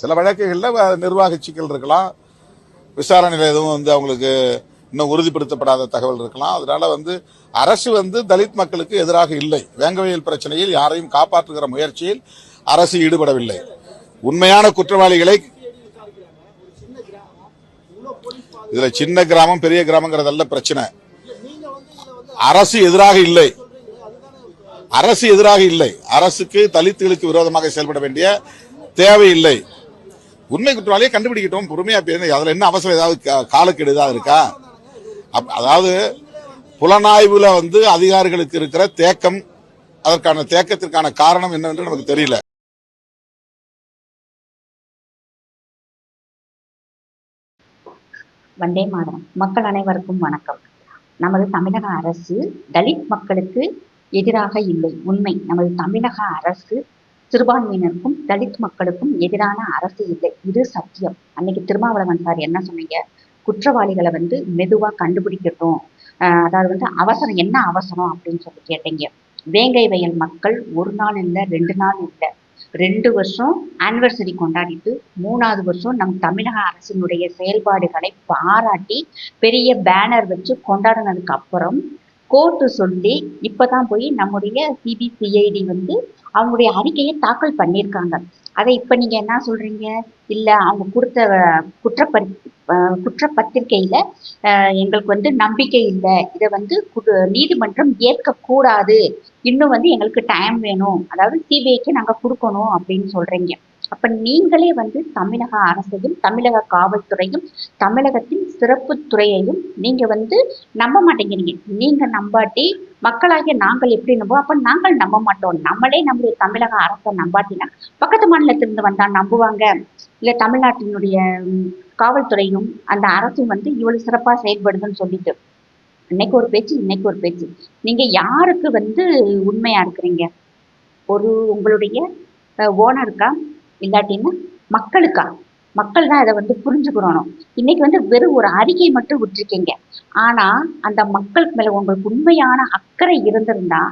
சில வழக்குகளில் நிர்வாக சிக்கல் இருக்கலாம். விசாரணையில் எதுவும் வந்து அவங்களுக்கு இன்னும் உறுதிப்படுத்தப்படாத தகவல் இருக்கலாம். அதனால வந்து அரசு வந்து தலித் மக்களுக்கு எதிராக இல்லை. வேங்கவயல் பிரச்சனையில் யாரையும் காப்பாற்றுகிற முயற்சியில் அரசு ஈடுபடவில்லை. உண்மையான குற்றவாளிகளை இதுல சின்ன கிராமம் பெரிய கிராமங்கிறதல்ல பிரச்சனை. அரசு எதிராக இல்லை. அரசு எதிராக இல்லை. அரசுக்கு தலித்துகளுக்கு விரோதமாக செயல்பட வேண்டிய தேவையில்லை. உண்மை குற்றவாளியை கண்டுபிடிக்கட்டும் பொறுமையா பேசணும் அதுல என்ன அவசரம்? ஏதாவது காலக்கெடு ஏதாவது இருக்கா? அதாவது புலனாய்வுல வந்து அதிகாரிகளுக்கு இருக்கிற தேக்கம் அதற்கான தேக்கத்திற்கான காரணம் என்னவென்று நமக்கு தெரியல. வந்தே மாதம். மக்கள் அனைவருக்கும் வணக்கம். நமது தமிழக அரசு தலித் மக்களுக்கு எதிராக இல்லை. உண்மை. நமது தமிழக அரசு சிறுபான்மையினருக்கும் தலித் மக்களுக்கும் எதிரான அரசு இல்லை. இது சத்தியம். அன்னைக்கு திருமாவளவன் சார் என்ன சொன்னீங்க? குற்றவாளிகளை வந்து மெதுவா கண்டுபிடிக்கட்டும். அதாவது வந்து அவசரம் என்ன அவசரம் அப்படின்னு சொல்லி கேட்டீங்க. வேங்கை வயல் மக்கள் ஒரு நாள் இல்லை ரெண்டு நாள் இல்லை. ரெண்டு வருஷம் ஆனிவர்சரி கொண்டாடிட்டு மூணாவது வருஷம் நம் தமிழக அரசினுடைய செயல்பாடுகளை பாராட்டி பெரிய பேனர் வச்சு கொண்டாடினதுக்கு அப்புறம் கோர்ட்டு சொல்லி இப்போ தான் போய் நம்முடைய சிபிசிஐடி வந்து அவங்களுடைய அறிக்கையை தாக்கல் பண்ணியிருக்காங்க. அதை இப்போ நீங்கள் என்ன சொல்கிறீங்க இல்லை அவங்க கொடுத்த குற்றப்பரி குற்றப்பத்திரிக்கையில் எங்களுக்கு வந்து நம்பிக்கை இல்லை. இதை வந்து கு- நீதிமன்றம் ஏற்கக்கூடாது. இன்னும் வந்து எங்களுக்கு டைம் வேணும். அதாவது சிபிஐக்கு நாங்கள் கொடுக்கணும் அப்படின்னு சொல்கிறீங்க அப்ப நீங்களே வந்து தமிழக அரசையும் தமிழக காவல்துறையும் தமிழகத்தின் சிறப்பு துறையையும் நீங்க வந்து நம்ப மாட்டேங்கிறீங்க. நீங்க நம்பாட்டி மக்களாகிய நாங்கள் எப்படி நம்புவோம்? அப்ப நாங்கள் நம்ப மாட்டோம். நம்மளே நம்முடைய தமிழக அரசை நம்பாட்டினா பக்கத்து மாநிலத்திலிருந்து வந்தா நம்புவாங்க. இல்ல தமிழ்நாட்டினுடைய காவல்துறையும் அந்த அரசும் வந்து இவ்வளவு சிறப்பா செயல்படுதுன்னு சொல்லிட்டு. இன்னைக்கு ஒரு பேச்சு இன்னைக்கு ஒரு பேச்சு. நீங்க யாருக்கு வந்து உண்மையா இருக்கிறீங்க? ஒரு உங்களுடைய ஓனருக்கா? இல்லாட்டின்னா மக்களுக்கா? மக்கள் தான் அதை வந்து புரிஞ்சுக்கிறணும் இன்னைக்கு வந்து வெறும் ஒரு அறிக்கை மட்டும் விட்டுருக்கீங்க. ஆனா அந்த மக்களுக்கு மேல உங்களுக்கு உண்மையான அக்கறை இருந்திருந்தா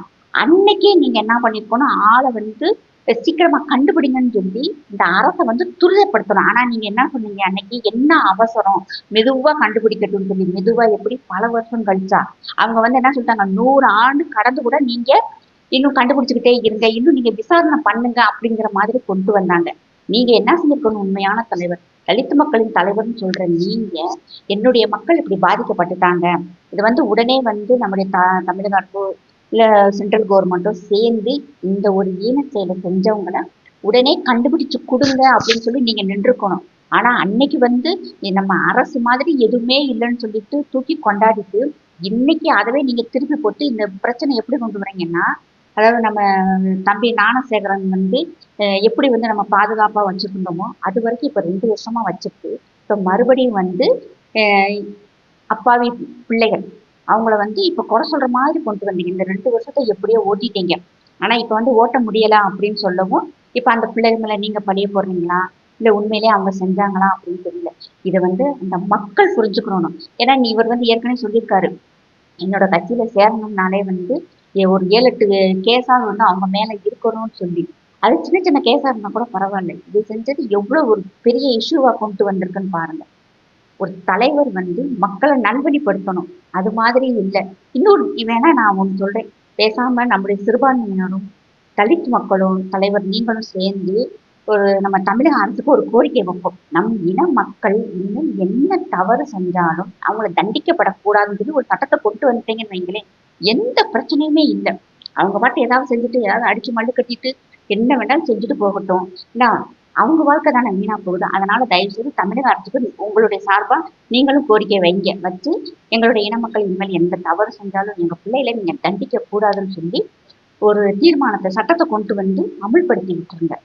அன்னைக்கே நீங்க என்ன பண்ணிருக்கணும்? ஆளை வந்து சீக்கிரமா கண்டுபிடிங்கன்னு சொல்லி இந்த அரசை வந்து துரிதப்படுத்தணும். ஆனா நீங்க என்ன சொன்னீங்க? அன்னைக்கு என்ன அவசரம்? மெதுவா கண்டுபிடிக்கட்டும்னு சொல்லி மெதுவா எப்படி பல வருஷம் கழிச்சா? அவங்க வந்து என்ன சொல்லிட்டாங்க? நூறு ஆண்டு கடந்து கூட நீங்க இன்னும் கண்டுபிடிச்சுக்கிட்டே இருங்க. இன்னும் நீங்க விசாரணை பண்ணுங்க அப்படிங்கிற மாதிரி கொண்டு வந்தாங்க. நீங்க என்ன செஞ்சிருக்கணும் உண்மையான தலைவர்? தலித்து மக்களின் தலைவர்னு சொல்ற நீங்க என்னுடைய மக்கள் இப்படி பாதிக்கப்பட்டுட்டாங்க. இது வந்து உடனே வந்து நம்முடைய த தமிழக அரசோ இல்லை சென்ட்ரல் கவர்மெண்ட்டோ சேர்ந்து இந்த ஒரு ஈன செயலை செஞ்சவங்கள உடனே கண்டுபிடிச்சு கொடுங்க அப்படின்னு சொல்லி நீங்க நின்றுக்கணும். ஆனா அன்னைக்கு வந்து நம்ம அரசு மாதிரி எதுவுமே இல்லைன்னு சொல்லிட்டு தூக்கி கொண்டாடிட்டு இன்னைக்கு அதவே நீங்க திருப்பி போட்டு இந்த பிரச்சனை எப்படி கொண்டு வரீங்கன்னா அதாவது நம்ம தம்பி ஞானசேகரன் வந்து எப்படி வந்து நம்ம பாதுகாப்பாக வச்சுருந்தோமோ அது வரைக்கும் இப்போ ரெண்டு வருஷமா வச்சிருக்கு இப்போ மறுபடியும் வந்து அப்பாவி பிள்ளைகள் அவங்கள வந்து இப்போ குறை சொல்ற மாதிரி கொண்டு வந்தீங்க. இந்த ரெண்டு வருஷத்தை எப்படியோ ஓட்டிட்டீங்க. ஆனா இப்போ வந்து ஓட்ட முடியல அப்படின்னு சொல்லவும் இப்போ அந்த பிள்ளைகள் மேல நீங்க பழிய போடுறீங்களா? இல்லை உண்மையிலேயே அவங்க செஞ்சாங்களா அப்படின்னு தெரியல. இதை வந்து அந்த மக்கள் புரிஞ்சுக்கணும். ஏன்னா நீ இவர் வந்து ஏற்கனவே சொல்லியிருக்காரு. என்னோட கட்சியில சேரணும்னாலே வந்து ஒரு ஏழு எட்டு கேஸாவது வந்து அவங்க மேல இருக்கணும்னு சொல்லி. அது சின்ன சின்ன கேஸா இருந்தா கூட பரவாயில்ல. இது செஞ்சது எவ்வளவு ஒரு பெரிய இஷ்யூவா கொண்டு வந்திருக்குன்னு பாருங்க. ஒரு தலைவர் வந்து மக்களை நல்வழிப்படுத்தணும் அது மாதிரி இல்லை. இன்னொரு வேணா நான் ஒன்று சொல்றேன். பேசாம நம்முடைய சிறுபான்மையினரும் தலித் மக்களும் தலைவர் நீங்களும் சேர்ந்து ஒரு நம்ம தமிழக அரசுக்கு ஒரு கோரிக்கை வைப்போம். நம் இன மக்கள் இன்னும் என்ன தவறு செஞ்சாலும் அவங்கள தண்டிக்கப்படக்கூடாதுன்னு சொல்லி ஒரு சட்டத்தை கொண்டு வந்துட்டீங்கன்னு வைங்களேன். எந்த பிரச்சனையுமே இல்லை. அவங்க பாட்டு ஏதாவது செஞ்சுட்டு ஏதாவது அடிச்சு மல்லு கட்டிட்டு என்ன வேணாலும் செஞ்சுட்டு போகட்டும். ஏன்னா அவங்க வாழ்க்கை தானே வீணா போகுது. அதனால தயவு செய்து தமிழக அரசுக்கு உங்களுடைய சார்பா நீங்களும் கோரிக்கை வைங்க. வச்சு எங்களுடைய இன மக்கள் இனிமேல் எந்த தவறு செஞ்சாலும் எங்க பிள்ளைகளை நீங்க தண்டிக்க கூடாதுன்னு சொல்லி ஒரு தீர்மானத்தை சட்டத்தை கொண்டு வந்து அமுல்படுத்தி விட்டுருங்க